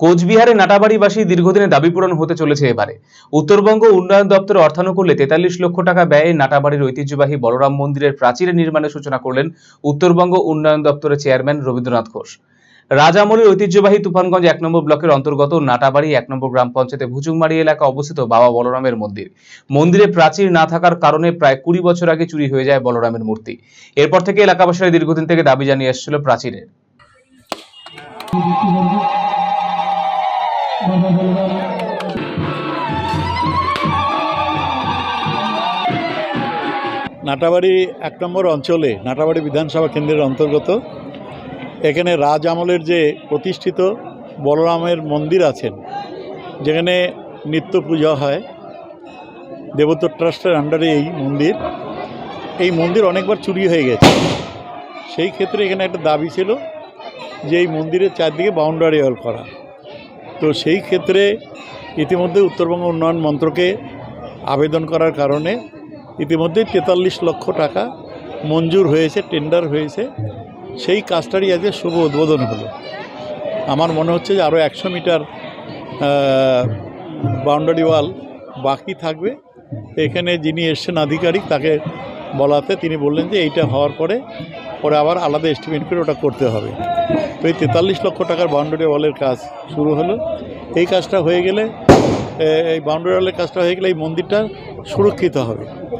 কোচবিহারে নাটাবাড়িবাসী দীর্ঘদিনের দাবি পূরণ হতে চলেছে এবারে। উত্তরবঙ্গ উন্নয়ন দপ্তরের অর্থানুকূল্যে তেতাল্লিশ লক্ষ টাকা ব্যয়ে নাটাবাড়ির ঐতিহ্যবাহী বলরাম মন্দিরের প্রাচীরের নির্মাণের সূচনা করলেন উত্তরবঙ্গ উন্নয়ন দপ্তরের চেয়ারম্যান রবীন্দ্রনাথ ঘোষ। রাজামলের ঐতিহ্যবাহী তুফানগঞ্জ এক নম্বর ব্লকের অন্তর্গত নাটাবাড়ি এক নম্বর গ্রাম পঞ্চায়েতে ভুচুংমারি এলাকা অবস্থিত বাবা বলরামের মন্দির। মন্দিরে প্রাচীর না থাকার কারণে প্রায় কুড়ি বছর আগে চুরি হয়ে যায় বলরামের মূর্তি। এরপর থেকে এলাকাবাসীরা দীর্ঘদিন থেকে দাবি জানিয়ে এসেছিল প্রাচীরের। নাটাবাড়ি এক নম্বর অঞ্চলে, নাটাবাড়ি বিধানসভা কেন্দ্রের অন্তর্গত, এখানে রাজ আমলের যে প্রতিষ্ঠিত বলরামের মন্দির আছেন, যেখানে নিত্য পূজা হয় দেবতর ট্রাস্টের আন্ডারে এই মন্দির এই মন্দির অনেকবার চুরি হয়ে গেছে। সেই ক্ষেত্রে এখানে একটা দাবি ছিল যে এই মন্দিরের চারদিকে বাউন্ডারি ওয়াল করা। তো সেই ক্ষেত্রে ইতিমধ্যে উত্তরবঙ্গ উন্নয়ন মন্ত্রকে আবেদন করার কারণে ইতিমধ্যে তেতাল্লিশ লক্ষ টাকা মঞ্জুর হয়েছে টেন্ডার হয়েছে। সেই কাজটারই আজকে শুভ উদ্বোধন হলো। আমার মনে হচ্ছে যে আরও একশো মিটার বাউন্ডারি ওয়াল বাকি থাকবে। এখানে যিনি এসছেন আধিকারিক, তাকে বলাতে তিনি বললেন যে এইটা হওয়ার পরে পরে আবার আলাদা এস্টিমেট করে ওটা করতে হবে। তো এই তেতাল্লিশ লক্ষ টাকার বাউন্ডারি ওয়ালের কাজ শুরু হলো। এই কাজটা হয়ে গেলে এই বাউন্ডারি ওয়ালের কাজটা হয়ে গেলে এই মন্দিরটা সুরক্ষিত হবে।